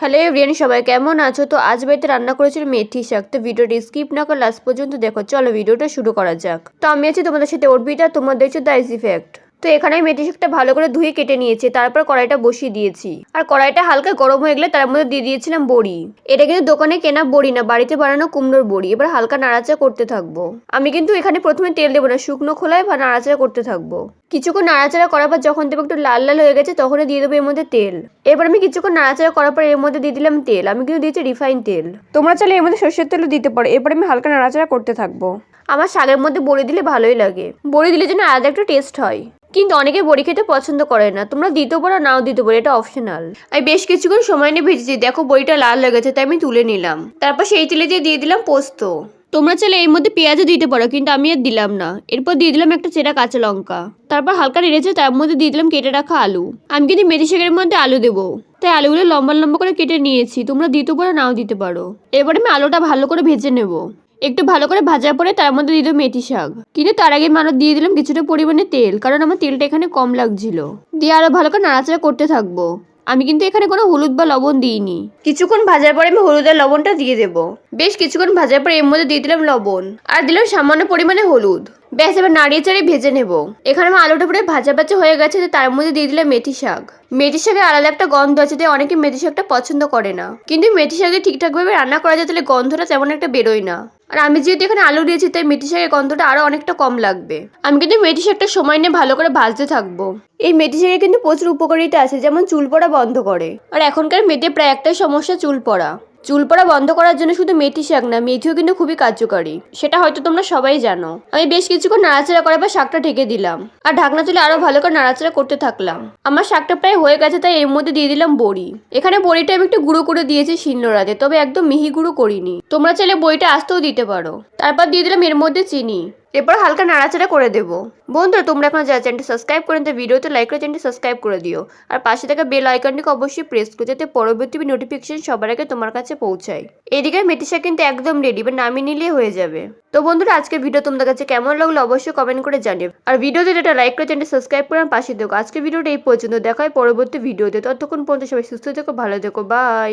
Hello everyone সবাই কেমন আছো? তো আজ বাড়িতে রান্না করেছিল মেথি শাক। তো ভিডিওটি স্কিপ না করে লাস্ট পর্যন্ত দেখো। চলো ভিডিওটা শুরু করা যাক। তো আমি আছি তোমাদের সাথে অর্পিতা তোমাদের হচ্ছে দ্য ইজি ফ্যাক্ট তো এখানে আমি মেথি শাকটা ভালো করে ধুয়ে কেটে নিয়েছি, তারপর কড়াইটা বসিয়ে দিয়েছি। আর কড়াইটা হালকা গরম হয়ে গেলে তার মধ্যে দিয়ে দিয়েছিলাম বড়ি। এটা কিন্তু দোকানে কেনা বড়ি না, বাড়িতে বানানো কুমড়োর বড়ি। এবার হালকা নাড়াচাড়া করতে থাকব। আমি কিন্তু এখানে প্রথমে তেল দেবো না, শুকনো খোলায় বা নাড়াচাড়া করতে থাকব। কিছুক্ষণ নাড়াচাড়া করার পর যখন দেবো একটু লাল লাল হয়ে গেছে, তখনই দিয়ে দেবো এর মধ্যে তেল। এবার আমি কিছুক্ষণ নাড়াচাড়া করার পর এর মধ্যে দিয়ে দিলাম তেল। আমি কিন্তু দিয়েছি রিফাইন তেল। তোমরা চাইলে এর মধ্যে সর্ষের তেলও দিতে পারো। এরপর আমি হালকা নাড়াচাড়া করতে থাকব। আমার শাকের মধ্যে বড়ি দিলে ভালোই লাগে। বড়ি দিলে যেন আলাদা একটা টেস্ট হয়। কিন্তু অনেকে বড়ি খেতে পছন্দ করে না। তোমরা দিতে পারো, নাও দিতে পারো, এটা অপশনাল আমি বেশ কিছুক্ষণ সময় নিয়ে ভেজেছি, দেখো বড়িটা লাল লেগেছে তাই আমি তুলে নিলাম। তারপর সেই তেলে দিয়ে দিয়ে দিলাম পোস্ত। তোমরা চাইলে এর মধ্যে পেঁয়াজও দিতে পারো, কিন্তু আমি আর দিলাম না। এরপর দিয়ে দিলাম একটা চেরা কাঁচা লঙ্কা। তারপর হালকা নেড়েছে তার মধ্যে দিয়ে দিলাম কেটে রাখা আলু। আমি কিন্তু মেথি শাকের মধ্যে আলু দেবো। তাই আলুগুলো লম্বা লম্বা করে কেটে নিয়েছি, তোমরা দিতে পারো, নাও দিতে পারো। এবারে আমি আলুটা ভালো করে ভেজে নেব। একটু ভালো করে ভাজার পরে তার মধ্যে দিয়ে দিলাম মেথি শাক। কিন্তু তার আগে আমি দিয়ে দিলাম কিছুটা পরিমাণে তেল, কারণ আমার তেলটা এখানে কম লাগছিল। দিয়ে আরও ভালো করে নাড়াচাড়া করতে থাকব। আমি কিন্তু এখানে কোনো হলুদ বা লবণ দিইনি। কিছুক্ষণ ভাজার পরে আমি হলুদ আর লবণটা দিয়ে দেবো। বেশ কিছুক্ষণ ভাজার পরে এর মধ্যে দিয়ে দিলাম লবণ। আর দিলাম সামান্য পরিমাণে হলুদ। ব্যাস, এবার নাড়িয়ে চাড়িয়ে ভেজে নেব। এখানে আমার আলুটা পুরো ভাজা ভাজা হয়ে গেছে তার মধ্যে দিয়ে দিলাম মেথি শাক। মেথি শাকের আলাদা একটা গন্ধ আছে, তাই অনেকে মেথি শাকটা পছন্দ করে না। কিন্তু মেথি শাকে ঠিকঠাকভাবে রান্না করা যায়, তাহলে গন্ধটা তেমন একটা বেরোয় না। আর আমি যেহেতু এখানে আলু দিয়েছি, তাই মেথি শাকের গন্ধটা আরও অনেকটা কম লাগবে। আমি কিন্তু মেথি শাকটা সময় নিয়ে ভালো করে ভাজতে থাকব। এই মেথি শাকে কিন্তু প্রচুর উপকারিতা আছে, যেমন চুল পড়া বন্ধ করে। আর এখনকার মেয়েদের প্রায় একটাই সমস্যা চুল পড়া। চুল পড়া বন্ধ করার জন্য শুধু মেথি শাক না মেথিও কিন্তু খুবই কার্যকারী। সেটা হয়তো তোমরা সবাই জানো। আমি বেশ কিছুক্ষণ নাড়াচাড়া করার পর শাকটা ঢেকে দিলাম। আর ঢাকনা তুলে আরও ভালো করে নাড়াচাড়া করতে থাকলাম। আমার শাকটা প্রায় হয়ে গেছে, তাই এর মধ্যে দিয়ে দিলাম বড়ি। এখানে বড়িটা আমি একটু গুঁড়ো করে দিয়েছি শিলনোড়াতে তবে একদম মিহি গুঁড়ো করিনি। তোমরা চাইলে বড়িটা আসতেও দিতে পারো। তারপর দিয়ে দিলাম এর মধ্যে চিনি। এরপর হালকা নাড়াচাড়া করে দেবো। বন্ধুরা, তোমরা এখন যা চ্যানেলটি সাবস্ক্রাইব করে তো ভিডিওতে লাইক করে চ্যানেলটি সাবস্ক্রাইব করে দিও। আর পাশে থাকা বেল আইকনটিকে অবশ্যই প্রেস করো, যাতে পরবর্তী নোটিফিকেশন সবার আগে তোমার কাছে পৌঁছায়। এদিকে মেথি শাক কিন্তু একদম রেডি বা নামিয়ে নিলেই হয়ে যাবে। তো বন্ধুরা, আজকের ভিডিও তোমাদের কাছে কেমন লাগল অবশ্যই কমেন্ট করে জানিও। আর ভিডিওতে যেটা লাইক করে চ্যানেলটি সাবস্ক্রাইব করে, আমার পাশে দেখো আজকের ভিডিওটা এই পর্যন্ত, দেখা হয় পরবর্তী ভিডিওতে ততক্ষণ পর্যন্ত সবাই সুস্থ থেকো, ভালো থেকো বাই